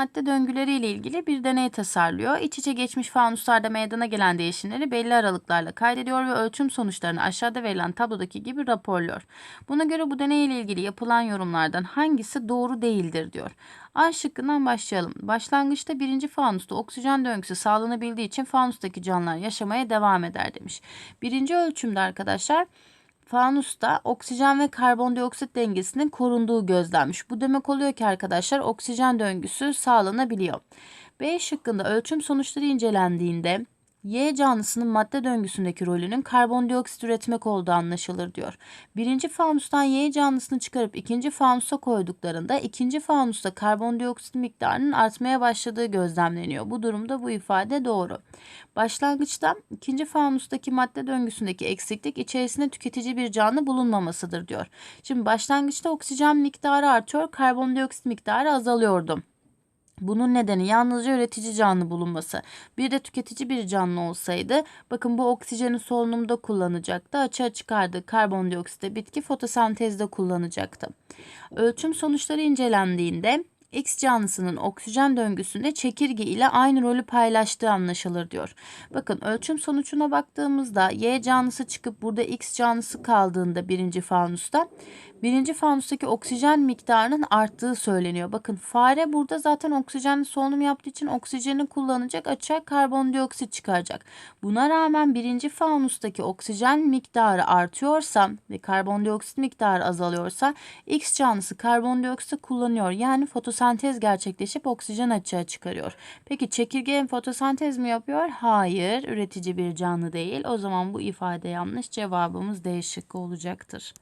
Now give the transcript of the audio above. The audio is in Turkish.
madde döngüleri ile ilgili bir deney tasarlıyor. İç içe geçmiş fanuslarda meydana gelen değişimleri belli aralıklarla kaydediyor ve ölçüm sonuçlarını aşağıda verilen tablodaki gibi raporluyor. Buna göre bu deney ile ilgili yapılan yorumlardan hangisi doğru değildir diyor. A şıkkından başlayalım. Başlangıçta birinci fanusta oksijen döngüsü sağlanabildiği için fanustaki canlılar yaşamaya devam eder demiş. Birinci ölçümde arkadaşlar fanusta oksijen ve karbondioksit dengesinin korunduğu gözlenmiş. Bu demek oluyor ki arkadaşlar oksijen döngüsü sağlanabiliyor. B şıkkında ölçüm sonuçları incelendiğinde Y canlısının madde döngüsündeki rolünün karbondioksit üretmek olduğu anlaşılır diyor. Birinci fanustan Y canlısını çıkarıp ikinci fanusa koyduklarında ikinci fanusta karbondioksit miktarının artmaya başladığı gözlemleniyor. Bu durumda bu ifade doğru. Başlangıçta ikinci fanustaki madde döngüsündeki eksiklik içerisinde tüketici bir canlı bulunmamasıdır diyor. Şimdi başlangıçta oksijen miktarı artıyor, karbondioksit miktarı azalıyordu. Bunun nedeni yalnızca üretici canlı bulunması. Bir de tüketici bir canlı olsaydı bakın bu oksijeni solunumda kullanacaktı. Açığa çıkardığı karbondioksiti bitki fotosentezde kullanacaktı. Ölçüm sonuçları incelendiğinde X canlısının oksijen döngüsünde çekirge ile aynı rolü paylaştığı anlaşılır diyor. Bakın ölçüm sonucuna baktığımızda Y canlısı çıkıp burada X canlısı kaldığında birinci fanusta birinci fanustaki oksijen miktarının arttığı söyleniyor. Bakın fare burada zaten oksijenli solunum yaptığı için oksijeni kullanacak açığa karbondioksit çıkaracak. Buna rağmen birinci fanustaki oksijen miktarı artıyorsa ve karbondioksit miktarı azalıyorsa X canlısı karbondioksit kullanıyor. Yani fotosentez gerçekleşip oksijen açığa çıkarıyor. Peki çekirge fotosentez mi yapıyor? Hayır, üretici bir canlı değil. O zaman bu ifade yanlış. Cevabımız D şıkkı olacaktır.